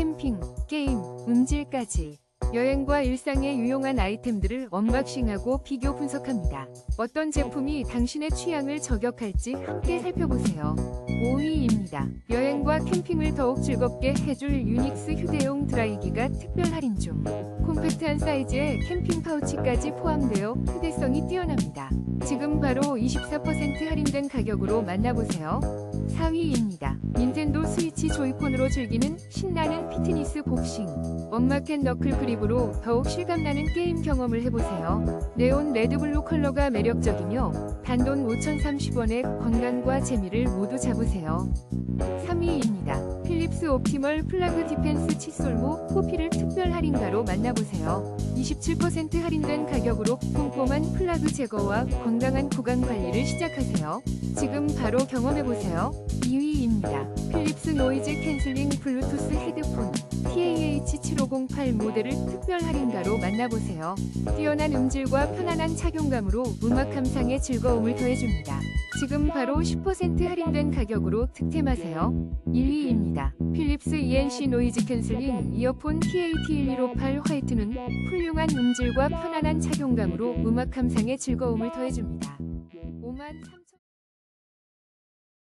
캠핑, 게임, 음질까지 여행과 일상에 유용한 아이템들을 언박싱하고 비교 분석합니다. 어떤 제품이 당신의 취향을 저격할지 함께 살펴보세요. 5위입니다. 여행과 캠핑을 더욱 즐겁게 해줄 유닉스 휴대용 드라이기가 특별 할인 중. 콤팩트한 사이즈에 캠핑 파우치까지 포함되어 휴대성이 뛰어납니다. 지금 바로 24% 할인된 가격으로 만나보세요. 4위입니다. 스위치 조이콘으로 즐기는 신나는 피트니스 복싱. 원마켓 너클 그립으로 더욱 실감나는 게임 경험을 해보세요. 네온 레드블루 컬러가 매력적이며 단돈 5,030원의 건강과 재미를 모두 잡으세요. 3위입니다. 필립스 옵티멀 플라그 디펜스 칫솔모 포피를 특별 할인가로 만나보세요. 27% 할인된 가격으로 꼼꼼한 플라그 제거와 건강한 구강 관리를 시작하세요. 지금 바로 경험해보세요. 2위입니다. 노이즈 캔슬링 블루투스 헤드폰 TAH7508 모델을 특별 할인가로 만나보세요. 뛰어난 음질과 편안한 착용감으로 음악 감상에 즐거움을 더해줍니다. 지금 바로 10% 할인된 가격으로 득템하세요. 1위입니다. 필립스 ENC 노이즈 캔슬링 이어폰 TAT1158 화이트는 훌륭한 음질과 편안한 착용감으로 음악 감상에 즐거움을 더해줍니다. 5만 3